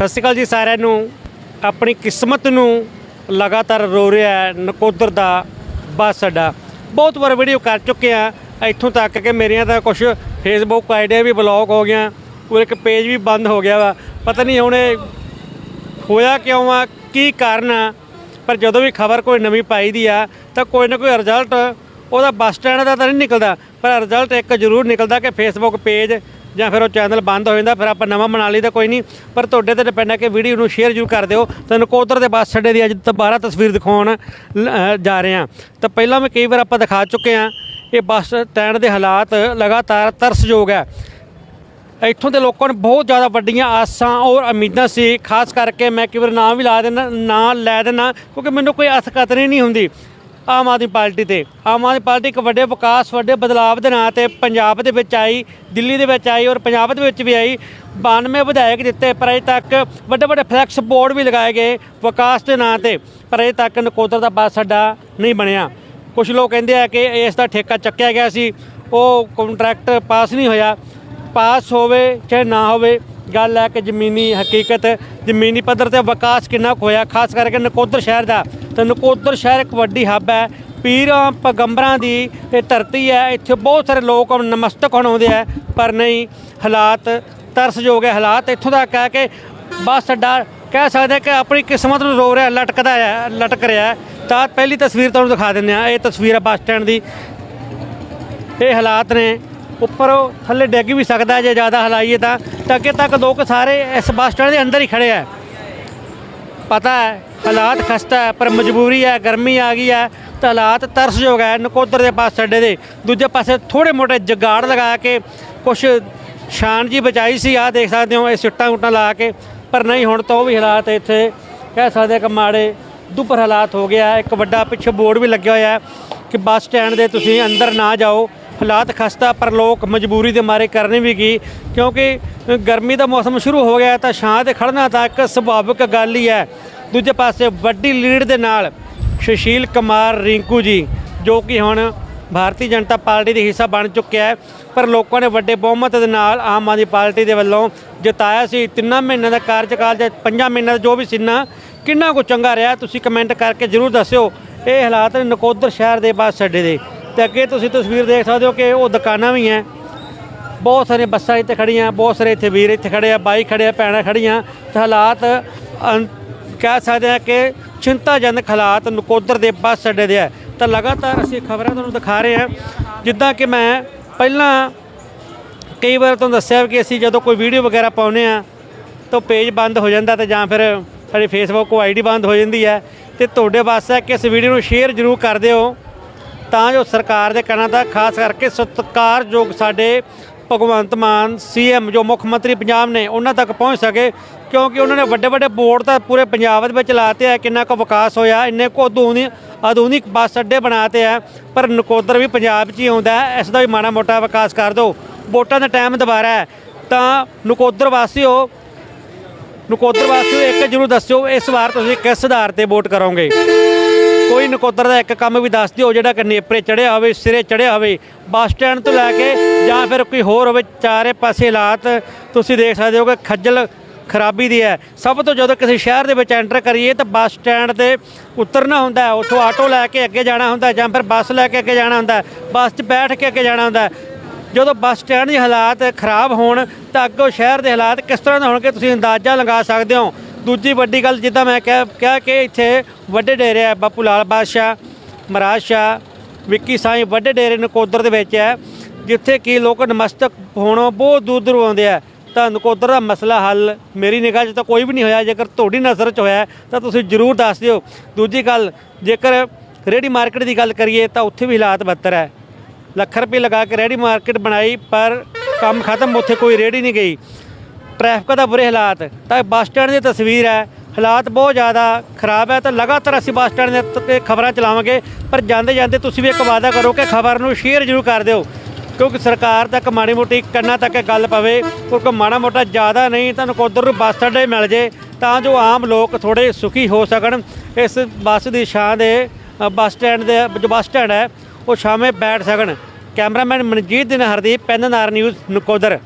ਸਤਿ ਸ਼੍ਰੀ ਅਕਾਲ ਜੀ ਸਾਰਿਆਂ ਨੂੰ। ਆਪਣੀ ਕਿਸਮਤ ਨੂੰ ਲਗਾਤਾਰ ਰੋ ਰਿਹਾ ਹੈ ਨਕੋਦਰ ਦਾ ਬੱਸ ਅੱਡਾ। ਬਹੁਤ ਵਾਰ ਵੀਡੀਓ ਕਰ ਚੁੱਕੇ ਆ ਇੱਥੋਂ ਤੱਕ ਕਿ ਮੇਰੀਆਂ ਤਾਂ ਕੁਝ ਫੇਸਬੁੱਕ ਆਈਡੀਆਂ ਵੀ ਬਲੌਕ ਹੋ ਗਿਆ ਉਹ ਇੱਕ ਪੇਜ ਵੀ ਬੰਦ ਹੋ ਗਿਆ ਵਾ। ਪਤਾ ਨਹੀਂ ਹੁਣ ਇਹ ਹੋਇਆ ਕਿਉਂ ਆ, ਕੀ ਕਾਰਨ ਆ। ਪਰ ਜਦੋਂ ਵੀ ਖਬਰ ਕੋਈ ਨਵੀਂ ਪਾਈ ਦੀ ਆ, ਤਾਂ ਕੋਈ ਨਾ ਕੋਈ ਰਿਜ਼ਲਟ ਉਹਦਾ ਬੱਸ ਸਟੈਂਡ ਦਾ ਤਾਂ ਨਹੀਂ ਨਿਕਲਦਾ। ਪਰ ਰਿਜ਼ਲਟ ਇੱਕ ਜ਼ਰੂਰ ਨਿਕਲਦਾ ਕਿ ਫੇਸਬੁੱਕ ਪੇਜ ਜਾਂ ਫਿਰ ਉਹ ਚੈਨਲ ਬੰਦ ਹੋ ਜਾਂਦਾ, ਫਿਰ ਆਪਾਂ ਨਵਾਂ ਬਣਾ ਲਈ ਤਾਂ ਕੋਈ ਨਹੀਂ। ਪਰ ਤੁਹਾਡੇ ਤੇ ਡਿਪੈਂਡ ਹੈ ਕਿ ਵੀਡੀਓ ਨੂੰ ਸ਼ੇਅਰ ਜ਼ਰੂਰ ਕਰ ਦਿਓ। ਤਾਂ ਨਕੋਦਰ ਦੇ ਬੱਸ ਅੱਡੇ ਦੀ ਅੱਜ ਦੁਬਾਰਾ ਤਸਵੀਰ ਦਿਖਾਉਣ, ਲ- ਜਾ ਰਹੇ ਹਾਂ। ਤਾਂ ਪਹਿਲਾਂ ਵੀ ਕਈ ਵਾਰ ਆਪਾਂ ਦਿਖਾ ਚੁੱਕੇ ਹਾਂ, ਇਹ ਬੱਸ ਸਟੈਂਡ ਦੇ ਹਾਲਾਤ ਲਗਾਤਾਰ ਤਰਸਯੋਗ ਹੈ। ਇੱਥੋਂ ਦੇ ਲੋਕਾਂ ਨੂੰ ਬਹੁਤ ਜ਼ਿਆਦਾ ਵੱਡੀਆਂ ਆਸਾਂ ਔਰ ਉਮੀਦਾਂ ਸੀ। ਖਾਸ ਕਰਕੇ ਮੈਂ ਕਈ ਵਾਰ ਨਾਮ ਵੀ ਲਾ ਦੇਣਾ, ਨਾਂ ਲੈ ਦੇਣਾ ਕਿਉਂਕਿ ਮੈਨੂੰ ਕੋਈ ਅਸ ਨਹੀਂ ਹੁੰਦੀ। ਆਮ ਆਦਮੀ ਪਾਰਟੀ ਤੇ। ਆਮ ਆਦਮੀ ਪਾਰਟੀ ਇੱਕ ਵੱਡੇ ਵਿਕਾਸ, ਵੱਡੇ ਬਦਲਾਅ ਦੇ ਨਾਂ ਤੇ ਪੰਜਾਬ ਦੇ ਵਿੱਚ ਆਈ, ਦਿੱਲੀ ਦੇ ਵਿੱਚ ਆਈ ਔਰ ਪੰਜਾਬ ਦੇ ਵਿੱਚ ਵੀ ਆਈ। 92 ਵਿਧਾਇਕ ਦਿੱਤੇ ਪਰ ਅਜੇ ਤੱਕ ਵੱਡੇ ਵੱਡੇ ਫਲੈਕਸ ਬੋਰਡ ਵੀ ਲਗਾਏ ਗਏ ਵਿਕਾਸ ਦੇ ਨਾਂ ਤੇ। ਪਰ ਅਜੇ ਤੱਕ ਨਕੋਦਰ ਦਾ ਬੱਸ ਅੱਡਾ ਨਹੀਂ ਬਣਿਆ। ਕੁਝ ਲੋਕ ਕਹਿੰਦੇ ਆ ਕਿ ਇਸ ਦਾ ਠੇਕਾ ਚੱਕਿਆ ਗਿਆ ਸੀ। ਉਹ ਕੰਟਰੈਕਟ ਪਾਸ ਨਹੀਂ ਹੋਇਆ। ਪਾਸ ਹੋਵੇ ਚਾਹੇ ਨਾ ਹੋਵੇ, ਗੱਲ ਹੈ ਕਿ ਜ਼ਮੀਨੀ ਹਕੀਕਤ, ਜ਼ਮੀਨੀ ਪੱਧਰ ਤੇ ਵਿਕਾਸ ਕਿੰਨਾ ਕੁ ਹੋਇਆ, ਖਾਸ ਕਰਕੇ ਨਕੋਦਰ ਸ਼ਹਿਰ ਦਾ। ਤੇ ਨਕੋਦਰ ਸ਼ਹਿਰ ਇੱਕ ਵੱਡੀ ਹੱਬ ਹੈ। ਪੀਰਾਂ, ਪੈਗੰਬਰਾਂ ਦੀ ਇਹ ਧਰਤੀ ਹੈ। ਇੱਥੇ ਬਹੁਤ ਸਾਰੇ ਲੋਕ ਨਮਸਤਕ ਹੋਣ ਆਉਂਦੇ ਆ, ਪਰ ਨਹੀਂ, ਹਾਲਾਤ ਤਰਸਯੋਗ ਹੈ। ਹਾਲਾਤ ਇੱਥੋਂ ਤੱਕ ਹੈ ਕਿ ਬੱਸ ਅੱਡਾ ਕਹਿ ਸਕਦੇ ਕਿ ਆਪਣੀ ਕਿਸਮਤ ਨੂੰ ਰੋ ਰਿਹਾ, ਲਟਕਦਾ ਹੈ ਲਟਕ ਰਿਹਾ ਤਾਂ ਪਹਿਲੀ ਤਸਵੀਰ ਤੁਹਾਨੂੰ ਦਿਖਾ ਦਿੰਦੇ ਆ ਇਹ ਤਸਵੀਰ ਹੈ ਬੱਸ ਸਟੈਂਡ ਦੀ। ਇਹ ਹਾਲਾਤ ਨੇ। ਉੱਪਰੋਂ ਥੱਲੇ ਡਿੱਗ ਵੀ ਸਕਦਾ ਜੇ ਜ਼ਿਆਦਾ ਹਲਾਈਏ ਤਾਂ ਤਾਂ ਅੱਗੇ ਤੱਕ ਲੋਕ ਸਾਰੇ ਇਸ ਬੱਸ ਸਟੈਂਡ ਦੇ ਅੰਦਰ ਹੀ ਖੜੇ ਆ ਪਤਾ ਹੈ, ਹਾਲਾਤ ਖਸਤਾ ਹੈ, ਪਰ ਮਜਬੂਰੀ ਹੈ, ਗਰਮੀ ਆ ਗਈ ਹੈ, ਤਾਂ ਹਾਲਾਤ ਤਰਸਯੋਗ ਹੈ। ਨਕੋਦਰ ਦੇ ਪਾਸ ਅੱਡੇ ਦੇ ਦੂਜੇ ਪਾਸੇ ਥੋੜੇ ਮੋਟੇ ਜਗਾੜ ਲਗਾ ਕੇ ਕੁਛ ਸ਼ਾਨ ਜੀ ਬਚਾਈ ਸੀ। ਆ ਦੇਖ ਸਕਦੇ ਹੋ, ਇਹ ਸਿੱਟਾਂ ਉਟਾਂ ਲਾ ਕੇ, ਪਰ ਨਹੀਂ, ਹੁਣ ਤਾਂ ਉਹ ਵੀ ਹਾਲਾਤ ਇੱਥੇ ਕਹਿ ਸਕਦੇ ਕਿ ਮਾੜੇ ਦੁਪਰ ਹਾਲਾਤ ਹੋ ਗਿਆ ਇੱਕ ਵੱਡਾ ਪਿੱਛੇ ਬੋਰਡ ਵੀ ਲੱਗਿਆ ਹੋਇਆ ਹੈ ਕਿ ਬੱਸ ਸਟੈਂਡ ਦੇ ਤੁਸੀਂ ਅੰਦਰ ਨਾ ਜਾਓ। ਹਾਲਾਤ ਖਸਤਾ, ਪਰ ਲੋਕ ਮਜਬੂਰੀ ਦੇ ਮਾਰੇ ਕਰਨੇ ਵੀ ਕੀ? ਕਿਉਂਕਿ ਗਰਮੀ ਦਾ ਮੌਸਮ ਸ਼ੁਰੂ ਹੋ ਗਿਆ ਤਾਂ ਛਾਂ ਤੇ ਖੜਨਾ ਤਾਂ ਇੱਕ ਸੁਭਾਵਿਕ ਗੱਲ ਹੀ ਹੈ। ਦੂਜੇ ਪਾਸੇ ਵੱਡੀ ਲੀਡ ਦੇ ਨਾਲ ਸੁਸ਼ੀਲ ਕੁਮਾਰ ਰਿੰਕੂ ਜੀ, ਜੋ ਕਿ ਹੁਣ ਭਾਰਤੀ ਜਨਤਾ ਪਾਰਟੀ ਦਾ ਹਿੱਸਾ ਬਣ ਚੁੱਕਿਆ ਹੈ, ਪਰ ਲੋਕਾਂ ਨੇ ਵੱਡੇ ਬਹੁਮਤ ਦੇ ਨਾਲ ਆਮ ਆਦਮੀ ਪਾਰਟੀ ਦੇ ਵੱਲੋਂ ਜਿਤਾਇਆ ਸੀ। ਤਿੰਨਾਂ ਮਹੀਨਿਆਂ ਦਾ ਕਾਰਜਕਾਲ ਜਾਂ ਪੰਜਾਂ ਮਹੀਨਿਆਂ ਦਾ ਜੋ ਵੀ ਸੀ ਨਾ ਕਿੰਨਾ ਕੁ ਚੰਗਾ ਰਿਹਾ? ਤੁਸੀਂ ਕਮੈਂਟ ਕਰਕੇ ਜਰੂਰ ਦੱਸਿਓ। ਇਹ ਹਾਲਾਤ ਨੇ ਨਕੋਦਰ ਸ਼ਹਿਰ ਦੇ ਬੱਸ ਅੱਡੇ ਦੇ ਤੇ ਅੱਗੇ ਤੁਸੀਂ ਤਸਵੀਰ ਦੇਖ ਸਕਦੇ ਹੋ ਕਿ ਉਹ ਦੁਕਾਨਾਂ ਵੀ ਹੈ ਬਹੁਤ ਸਾਰੇ ਬੱਸਾਂ ਇੱਥੇ ਖੜੀਆਂ ਬਹੁਤ ਸਾਰੇ ਇੱਥੇ ਵੀਰ ਇੱਥੇ ਖੜੇ ਆ, ਬਾਈਕ ਖੜੇ ਆ, ਭੈਣਾਂ ਖੜੀਆਂ ਤੇ ਹਾਲਾਤ, ਅੰ- ਕਹਿ ਸਕਦੇ ਆ ਕਿ ਚਿੰਤਾਜਨਕ ਹਾਲਾਤ ਨਕੋਦਰ ਦੇ ਬੱਸ ਅੱਡੇ ਦੇ ਹੈ ਤਾਂ ਲਗਾਤਾਰ ਅਸੀਂ ਖਬਰਾਂ ਤੁਹਾਨੂੰ ਦਿਖਾ ਰਹੇ ਹਾਂ ਜਿੱਦਾਂ ਕਿ ਮੈਂ ਪਹਿਲਾਂ ਕਈ ਵਾਰ ਤੁਹਾਨੂੰ ਦੱਸਿਆ ਕਿ ਅਸੀਂ ਜਦੋਂ ਕੋਈ ਵੀਡੀਓ ਵਗੈਰਾ ਪਾਉਨੇ ਆ, ਤਾਂ ਪੇਜ ਬੰਦ ਹੋ ਜਾਂਦਾ ਤੇ ਜਾਂ ਫਿਰ ਸਾਡੀ ਫੇਸਬੁੱਕ ਕੋ ਆਈਡੀ ਬੰਦ ਹੋ ਜਾਂਦੀ ਹੈ। ਤੇ ਤੁਹਾਡੇ ਵਾਸਤੇ ਕਿ ਇਸ ਵੀਡੀਓ ਨੂੰ ਸ਼ੇਅਰ ਜ਼ਰੂਰ ਕਰ ਦਿਓ। ਤਾਂ ਜੋ ਸਰਕਾਰ ਦੇ ਕਹਿਣਾ ਦਾ ਖਾਸ ਕਰਕੇ ਸਤਿਕਾਰਯੋਗ ਸਾਡੇ ਭਗਵੰਤ ਮਾਨ ਸੀਐਮ ਜੋ ਮੁੱਖ ਮੰਤਰੀ ਪੰਜਾਬ ਨੇ, ਉਹਨਾਂ ਤੱਕ ਪਹੁੰਚ ਸਕੇ, ਕਿਉਂਕਿ ਉਹਨਾਂ ਨੇ ਵੱਡੇ ਵੱਡੇ ਬੋਰਡ ਤਾਂ ਪੂਰੇ ਪੰਜਾਬ ਦੇ ਵਿੱਚ ਲਾਤੇ ਆ, ਕਿੰਨਾ ਕੁ ਵਿਕਾਸ ਹੋਇਆ, ਇੰਨੇ ਕੁ ਆਧੁਨਿਕ ਆਧੁਨਿਕ ਬੱਸ ਅੱਡੇ ਬਣਾਤੇ ਆ, ਪਰ ਨਕੋਦਰ ਵੀ ਪੰਜਾਬ 'ਚ ਹੀ ਆਉਂਦਾ ਇਸ ਦਾ ਵੀ ਮਾੜਾ ਮੋਟਾ ਵਿਕਾਸ ਕਰ ਦਿਓ। ਵੋਟਾਂ ਦਾ ਟਾਈਮ ਦੁਬਾਰਾ ਹੈ, ਤਾਂ ਨਕੋਦਰ ਵਾਸੀਓ ਨਕੋਦਰ ਵਾਸੀਓ, ਇੱਕ ਜ਼ਰੂਰ ਦੱਸਿਓ, ਇਸ ਵਾਰ ਤੁਸੀਂ ਕਿਸ ਆਧਾਰ ਤੇ ਵੋਟ ਕਰੋਗੇ? ਕੋਈ ਨਕੋਦਰ ਦਾ ਇੱਕ ਕੰਮ ਵੀ ਦੱਸ ਦਿਓ ਜਿਹੜਾ ਕਿ ਨੇਪਰੇ ਚੜਿਆ ਹੋਵੇ, ਸਿਰੇ ਚੜਿਆ ਹੋਵੇ, ਬੱਸ ਸਟੈਂਡ ਤੋਂ ਲੈ ਕੇ ਜਾਂ ਫਿਰ ਕੋਈ ਹੋਰ ਹੋਵੇ, ਚਾਰੇ ਪਾਸੇ ਹਾਲਾਤ ਤੁਸੀਂ ਦੇਖ ਸਕਦੇ ਹੋ ਕਿ ਖੱਜਲ ਖਰਾਬੀ ਦੀ ਹੈ। ਸਭ ਤੋਂ ਜਦੋਂ ਕਿਸੇ ਸ਼ਹਿਰ ਦੇ ਵਿੱਚ ਐਂਟਰ ਕਰੀਏ ਤਾਂ ਬੱਸ ਸਟੈਂਡ ਤੇ ਉਤਰਨਾ ਹੁੰਦਾ ਹੈ, ਉੱਥੋਂ ਆਟੋ ਲੈ ਕੇ ਅੱਗੇ ਜਾਣਾ ਹੁੰਦਾ ਜਾਂ ਫਿਰ ਬੱਸ ਲੈ ਕੇ ਅੱਗੇ ਜਾਣਾ ਹੁੰਦਾ ਬੱਸ 'ਚ ਬੈਠ ਕੇ ਅੱਗੇ ਜਾਣਾ ਹੁੰਦਾ ਜਦੋਂ ਬੱਸ ਸਟੈਂਡ ਦੇ ਹਾਲਾਤ ਖਰਾਬ ਹੋਣ ਤਾਂ ਅੱਗੋਂ ਸ਼ਹਿਰ ਦੇ ਹਾਲਾਤ ਕਿਸ ਤਰ੍ਹਾਂ ਦੇ ਹੋਣਗੇ ਤੁਸੀਂ ਅੰਦਾਜ਼ਾ ਲਗਾ ਸਕਦੇ ਹੋ? ਦੂਜੀ ਵੱਡੀ ਗੱਲ ਜਿੱਦਾਂ ਮੈਂ ਕਿਹਾ ਕਿਹਾ ਕਿ ਇੱਥੇ ਵੱਡੇ ਡੇਰੇ ਆ, ਬਾਪੂ ਲਾਲ ਬਾਦਸ਼ਾਹ, ਮਹਾਰਾਜ ਸ਼ਾਹ, ਵਿੱਕੀ ਸਾਈਂ ਵੱਡੇ ਡੇਰੇ ਨਕੋਦਰ ਦੇ ਵਿੱਚ ਹੈ, ਜਿੱਥੇ ਕਿ ਲੋਕ ਨਮਸਤਕ ਹੋਣੋਂ ਬਹੁਤ ਦੂਰ ਦੂਰ ਆਉਂਦੇ ਆ। ਤਾਂ ਨਕੋਦਰ ਦਾ ਮਸਲਾ ਹੱਲ ਮੇਰੀ ਨਿਗਾਹ 'ਚ ਤਾਂ ਕੋਈ ਵੀ ਨਹੀਂ ਹੋਇਆ, ਜੇਕਰ ਤੁਹਾਡੀ ਨਜ਼ਰ 'ਚ ਹੋਇਆ ਤਾਂ ਤੁਸੀਂ ਜ਼ਰੂਰ ਦੱਸ ਦਿਓ। ਦੂਜੀ ਗੱਲ, ਜੇਕਰ ਰੇੜੀ ਮਾਰਕੀਟ ਦੀ ਗੱਲ ਕਰੀਏ ਤਾਂ ਉੱਥੇ ਵੀ ਹਾਲਾਤ ਬੱਤਰ ਹੈ। ਲੱਖ ਰੁਪਏ ਲਗਾ ਕੇ ਰੈਡੀ ਮਾਰਕੀਟ ਬਣਾਈ, ਪਰ ਕੰਮ ਖਤਮ, ਉੱਥੇ ਕੋਈ ਰੇੜੀ ਨਹੀਂ ਗਈ। ਟ੍ਰੈਫਿਕ ਦਾ ਬੁਰੇ ਹਾਲਾਤ। ਤਾਂ ਇਹ ਬੱਸ ਸਟੈਂਡ ਦੀ ਤਸਵੀਰ ਹੈ। ਹਾਲਾਤ ਬਹੁਤ ਜ਼ਿਆਦਾ ਖਰਾਬ ਹੈ। ਤਾਂ ਲਗਾਤਾਰ ਅਸੀਂ ਬੱਸ ਸਟੈਂਡ ਦੇ ਉੱਤੇ ਖਬਰਾਂ ਚਲਾਵਾਂਗੇ। ਪਰ ਜਾਂਦੇ ਜਾਂਦੇ ਤੁਸੀਂ ਵੀ ਇੱਕ ਵਾਅਦਾ ਕਰੋ ਕਿ ਖਬਰ ਨੂੰ ਸ਼ੇਅਰ ਜ਼ਰੂਰ ਕਰ ਦਿਓ। ਕਿਉਂਕਿ ਸਰਕਾਰ ਤੱਕ ਮਾੜੀ ਮੋਟੀ ਕੰਨਾਂ ਤੱਕ ਗੱਲ ਪਵੇ। ਕਿਉਂਕਿ ਮਾੜਾ ਮੋਟਾ ਜ਼ਿਆਦਾ ਨਹੀਂ ਤਾਂ ਨਕੋਦਰ ਨੂੰ ਬੱਸ ਅੱਡੇ ਮਿਲ ਜੇ, ਤਾਂ ਜੋ ਆਮ ਲੋਕ ਥੋੜੇ ਸੁਖੀ ਹੋ ਸਕਣ। ਇਸ ਬੱਸ ਦੀ ਛਾਂ ਦੇ ਬੱਸ ਸਟੈਂਡ ਦੇ, ਜੋ ਬੱਸ ਸਟੈਂਡ ਹੈ, ਉਹ ਸ਼ਾਮੇ ਬੈਠ ਸਕਣ। ਕੈਮਰਾਮੈਨ ਮਨਜੀਤ ਦਿਨ ਹਰਦੀਪ ਪੈਨਨਾਰ ਨਿਊਜ਼ ਨਕੋਦਰ।